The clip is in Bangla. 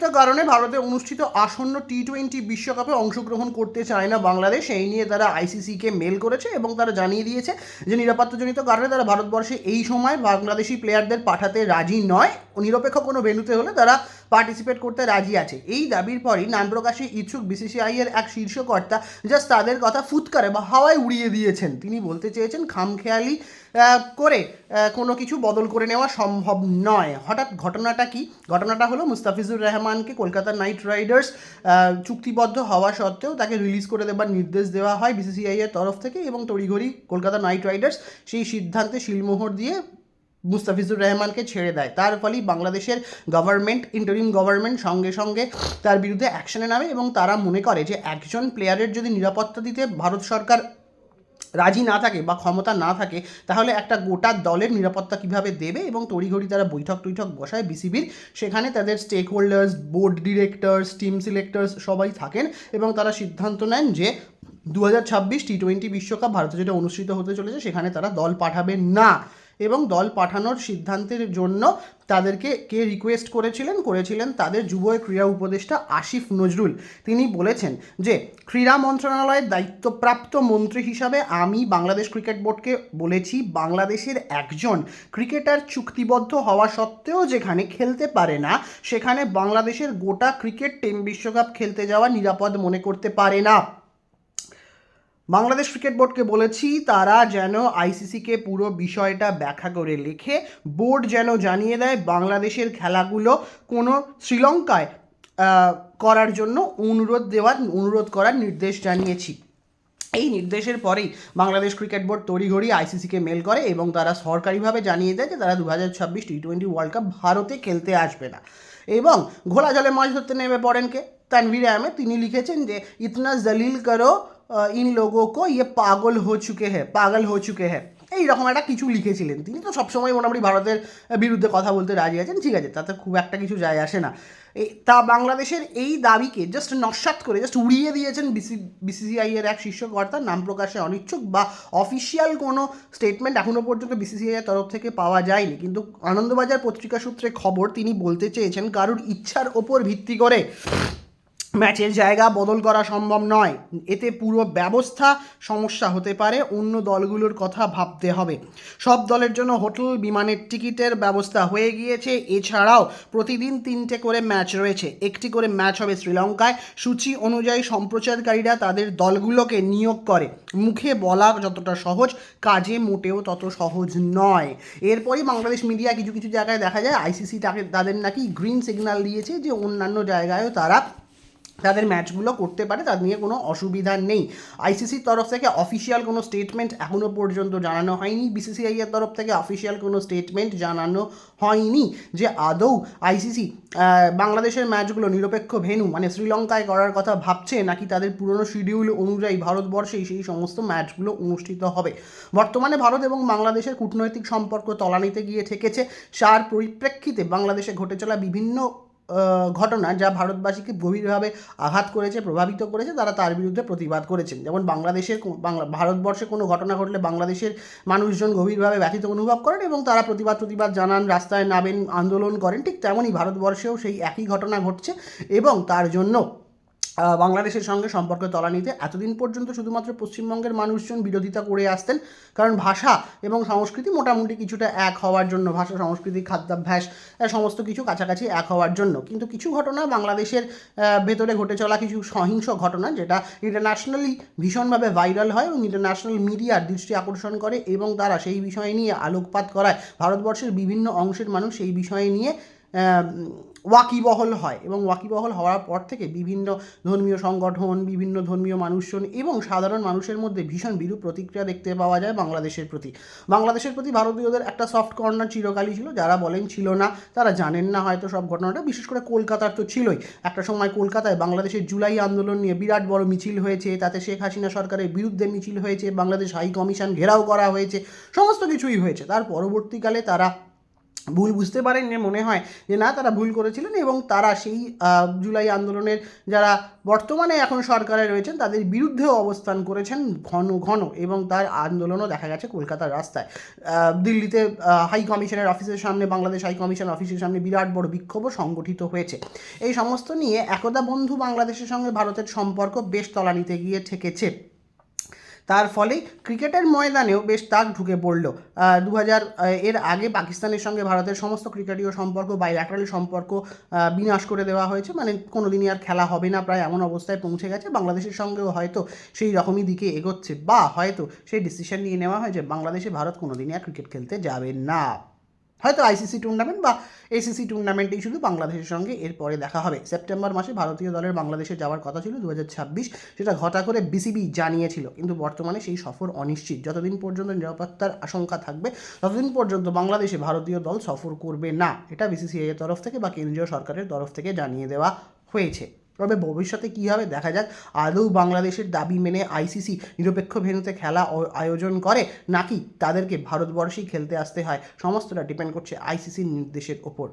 নিরাপত্তাজনিত কারণে ভারতে অনুষ্ঠিত আসন্ন টি টোয়েন্টি বিশ্বকাপে অংশগ্রহণ করতে চায় না বাংলাদেশ। এই নিয়ে তারা আইসিসিকে মেল করেছে এবং তারা জানিয়ে দিয়েছে যে নিরাপত্তাজনিত কারণে তারা ভারতবর্ষে এই সময় বাংলাদেশি প্লেয়ারদের পাঠাতে রাজি নয়। নিরপেক্ষ কোনো ভেন্যুতে হলে তারা পার্টিসিপেট করতে রাজি আছে। এই দাবির পরই নাম প্রকাশে ইচ্ছুক বিসিসিআই এর এক শীর্ষকর্তা জাস্ট তাদের কথা ফুৎকারে বা হাওয়ায় উড়িয়ে দিয়েছেন। তিনি বলতে চেয়েছেন, খামখেয়ালি করে কোনো কিছু বদল করে নেওয়া সম্ভব নয়। হঠাৎ ঘটনাটা কি? ঘটনাটা হলো, মুস্তাফিজুর রহমানকে কলকাতা নাইট রাইডার্স চুক্তিবদ্ধ হওয়া সত্ত্বেও তাকে রিলিজ করে দেবার নির্দেশ দেওয়া হয় বিসিসিআই এর তরফ থেকে এবং তড়িঘড়ি কলকাতা নাইট রাইডার্স সেই সিদ্ধান্তে শিলমোহর দিয়ে মুস্তাফিজুর রহমানকে ছেড়ে দেয়। তার ফলেই বাংলাদেশের গভর্নমেন্ট, ইন্টারিম গভর্নমেন্ট সঙ্গে সঙ্গে তার বিরুদ্ধে অ্যাকশনে নামে এবং তারা মনে করে যে একজন প্লেয়ারের যদি নিরাপত্তা দিতে ভারত সরকার রাজি না থাকে বা ক্ষমতা না থাকে, তাহলে একটা গোটা দলের নিরাপত্তা কীভাবে দেবে এবং তড়িঘড়ি তারা বৈঠক টৈঠক বসায় বিসিবির, সেখানে তাদের stakeholders board directors team selectors সবাই থাকেন এবং তারা সিদ্ধান্ত নেন যে দু হাজার ছাব্বিশ টি টোয়েন্টি বিশ্বকাপ ভারতে যেটা অনুষ্ঠিত হতে চলেছে, সেখানে তারা দল পাঠাবে না। এবং দল পাঠানোর সিদ্ধান্তের জন্য তাদেরকে কে রিকোয়েস্ট করেছিলেন? করেছিলেন তাদের যুব ক্রীড়া উপদেষ্টা আসিফ নজরুল। তিনি বলেছেন যে, ক্রীড়া মন্ত্রণালয়ের দায়িত্বপ্রাপ্ত মন্ত্রী হিসাবে আমি বাংলাদেশ ক্রিকেট বোর্ডকে বলেছি, বাংলাদেশের একজন ক্রিকেটার চুক্তিবদ্ধ হওয়া সত্ত্বেও যেখানে খেলতে পারে না, সেখানে বাংলাদেশের গোটা ক্রিকেট টিম বিশ্বকাপ খেলতে যাওয়া নিরাপদ মনে করতে পারে না। বাংলাদেশ ক্রিকেট বোর্ডকে বলেছি, তারা যেন আইসিসিকে পুরো বিষয়টা ব্যাখ্যা করে লিখে, বোর্ড যেন জানিয়ে দেয় বাংলাদেশের খেলাগুলো কোনো শ্রীলঙ্কায় করার জন্য অনুরোধ দেওয়ার, অনুরোধ করার নির্দেশ জানিয়েছি। এই নির্দেশের পরেই বাংলাদেশ ক্রিকেট বোর্ড তড়িঘড়ি আইসিসিকে মেল করে এবং তারা সরকারিভাবে জানিয়ে দেয় যে তারা দু হাজার ছাব্বিশ টি টোয়েন্টি ওয়ার্ল্ড কাপ ভারতে খেলতে আসবে না। এবং ঘোলা জলে মাছ ধরতে নেমে পড়েন কে? তানভীর আহমেদ, তিনি লিখেছেন যে, ইতনা জলিল করো ইন লোগো কো ইয়ে পাগল হো চুকে হ্যাঁ পাগল হো চুকে হ্যাঁ এইরকম একটা কিছু লিখেছিলেন। তিনি তো সবসময় মোটামুটি ভারতের বিরুদ্ধে কথা বলতে রাজি আছেন। ঠিক আছে, তাতে খুব একটা কিছু যায় আসে না। তা বাংলাদেশের এই দাবিকে জাস্ট নস্বাত করে জাস্ট উড়িয়ে দিয়েছেন বিসি বিসিসিআই এর এক শীর্ষকর্তা নাম প্রকাশে অনিচ্ছুক বা অফিসিয়াল কোনো স্টেটমেন্ট এখনও পর্যন্ত বিসিসিআই এর তরফ থেকে পাওয়া যায়নি। কিন্তু আনন্দবাজার পত্রিকা সূত্রে খবর তিনি বলতে চেয়েছেন, কারুর ইচ্ছার ওপর ভিত্তি করে। ম্যাচের জায়গা বদল করা সম্ভব নয়। এতে পুরো ব্যবস্থা সমস্যা হতে পারে, অন্য দলগুলোর কথা ভাবতে হবে। সব দলের জন্য হোটেল বিমানের টিকিটের ব্যবস্থা হয়ে গিয়েছে। এছাড়াও প্রতিদিন তিনটে করে ম্যাচ রয়েছে। একটি করে ম্যাচ হবে শ্রীলঙ্কায়। সূচি অনুযায়ী সম্প্রচারকারীরা তাদের দলগুলোকে নিয়োগ করে। মুখে বলা যতটা সহজ, কাজে মোটেও তত সহজ নয়। এরপরই বাংলাদেশ মিডিয়া কিছু কিছু জায়গায় দেখা যায়, আইসিসি তাকে তাদের নাকি গ্রিন সিগন্যাল দিয়েছে যে অন্যান্য জায়গায়ও তারা তাদের ম্যাচগুলো করতে পারে, তার নিয়ে কোনো অসুবিধা নেই। আইসিসির তরফ থেকে অফিসিয়াল কোনো স্টেটমেন্ট এখনও পর্যন্ত জানানো হয়নি। বিসিসিআই এর তরফ থেকে অফিসিয়াল কোনো স্টেটমেন্ট জানানো হয়নি যে আদৌ আইসিসি বাংলাদেশের ম্যাচগুলো নিরপেক্ষ ভেন্যু মানে শ্রীলঙ্কায় করার কথা ভাবছে নাকি তাদের পুরনো শিডিউল অনুযায়ী ভারতবর্ষেই সেই সমস্ত ম্যাচগুলো অনুষ্ঠিত হবে। বর্তমানে ভারত এবং বাংলাদেশের কূটনৈতিক সম্পর্ক তলানিতে গিয়ে ঠেকেছে। যার পরিপ্রেক্ষিতে বাংলাদেশে ঘটে চলা বিভিন্ন ঘটনা যা ভারতবাসীকে গভীরভাবে আঘাত করেছে, প্রভাবিত করেছে, তারা তার বিরুদ্ধে প্রতিবাদ করেছেন। যেমন বাংলাদেশের বাংলা ভারতবর্ষে কোনো ঘটনা ঘটলে বাংলাদেশের মানুষজন গভীরভাবে ব্যথিত অনুভব করেন এবং তারা প্রতিবাদ প্রতিবাদ জানান, রাস্তায় নামেন, আন্দোলন করেন। ঠিক তেমনই ভারতবর্ষেও সেই একই ঘটনা ঘটছে এবং তার জন্য বাংলাদেশের সঙ্গে সম্পর্ক তলানিতে এতদিন পর্যন্ত শুধুমাত্র পশ্চিমবঙ্গের মানুষজন বিরোধিতা করে আসতেন, কারণ ভাষা এবং সংস্কৃতি মোটামুটি কিছুটা এক হওয়ার জন্য, ভাষা, সংস্কৃতি, খাদ্যাভ্যাস সমস্ত কিছু কাছাকাছি এক হওয়ার জন্য। কিন্তু কিছু ঘটনা বাংলাদেশের ভেতরে ঘটে চলা কিছু সহিংস ঘটনা, যেটা ইন্টারন্যাশনালি ভীষণভাবে ভাইরাল হয় এবং ইন্টারন্যাশনাল মিডিয়ার দৃষ্টি আকর্ষণ করে এবং তারা সেই বিষয় নিয়ে আলোকপাত করায়। ভারতবর্ষের বিভিন্ন অংশের মানুষ সেই বিষয় নিয়ে ওয়াকিবহল হয় এবং ওয়াকিবহল হওয়ার পর থেকে বিভিন্ন ধর্মীয় সংগঠন, বিভিন্ন ধর্মীয় মানুষজন এবং সাধারণ মানুষের মধ্যে ভীষণ বিরূপ প্রতিক্রিয়া দেখতে পাওয়া যায় বাংলাদেশের প্রতি। বাংলাদেশের প্রতি ভারতীয়দের একটা সফট কর্নার চিরকালই ছিল, যারা বলেন ছিল না, তারা জানেন না হয়তো সব ঘটনাটা, বিশেষ করে কলকাতার তো ছিলই। একটা সময় কলকাতায় বাংলাদেশের জুলাই আন্দোলন নিয়ে বিরাট বড় মিছিল হয়েছে, তাতে শেখ হাসিনা সরকারের বিরুদ্ধে মিছিল হয়েছে, বাংলাদেশ হাই কমিশন ঘেরাও করা হয়েছে, সমস্ত কিছুই হয়েছে। তার পরবর্তীকালে তারা ভুল বুঝতে পারেন মনে হয় যে না, তারা ভুল করেছিলেন এবং তারা সেই জুলাই আন্দোলনের যারা বর্তমানে এখন সরকারে রয়েছেন, তাদের বিরুদ্ধেও অবস্থান করেছেন ঘন ঘন এবং তার আন্দোলনও দেখা গেছে কলকাতার রাস্তায়। দিল্লিতে হাই কমিশনের অফিসের সামনে, বাংলাদেশ হাই কমিশন অফিসের সামনে বিরাট বড় বিক্ষোভও সংগঠিত হয়েছে। এই সমস্ত নিয়ে একদা বন্ধু বাংলাদেশের সঙ্গে ভারতের সম্পর্ক বেশ তলানিতে গিয়ে ঠেকেছে। তার ফলে ক্রিকেটের ময়দানেও বেশ তাক ঢুকে পড়ল। দু হাজার এর আগে পাকিস্তানের সঙ্গে ভারতের সমস্ত ক্রিকেটীয় সম্পর্ক বাইল্যাটারাল সম্পর্ক বিনাশ করে দেওয়া হয়েছে। মানে কোনো দিনই আর খেলা হবে না, প্রায় এমন অবস্থায় পৌঁছে গেছে। বাংলাদেশের সঙ্গেও হয়তো সেই রকমই দিকে এগোচ্ছে বা হয়তো সেই ডিসিশন নিয়ে নেওয়া হয়েছে বাংলাদেশে ভারত কোনো দিনই আর ক্রিকেট খেলতে যাবে না। হয়তো আইসিসি টুর্নামেন্ট বা এসিসি টুর্নামেন্টেই শুধু বাংলাদেশের সঙ্গে এরপরে দেখা হবে। সেপ্টেম্বর মাসে ভারতীয় দলের বাংলাদেশে যাওয়ার কথা ছিল দু হাজার ছাব্বিশ। সেটা ঘটা করে বিসিবি জানিয়েছিল। কিন্তু বর্তমানে সেই সফর অনিশ্চিত। যতদিন পর্যন্ত নিরাপত্তার আশঙ্কা থাকবে, ততদিন পর্যন্ত বাংলাদেশে ভারতীয় দল সফর করবে না। এটা বিসিসিআই এর তরফ থেকে বা কেন্দ্রীয় সরকারের তরফ থেকে জানিয়ে দেওয়া হয়েছে। তবে ভবিষ্যতে কী হবে দেখা যাক। আদৌ বাংলাদেশের দাবি মেনে আইসিসি নিরপেক্ষ ভেন্যুতে খেলা আয়োজন করে নাকি তাদেরকে ভারতবর্ষেই খেলতে আসতে হয়? সমস্তটা ডিপেন্ড করছে আইসিসির নির্দেশের ওপর।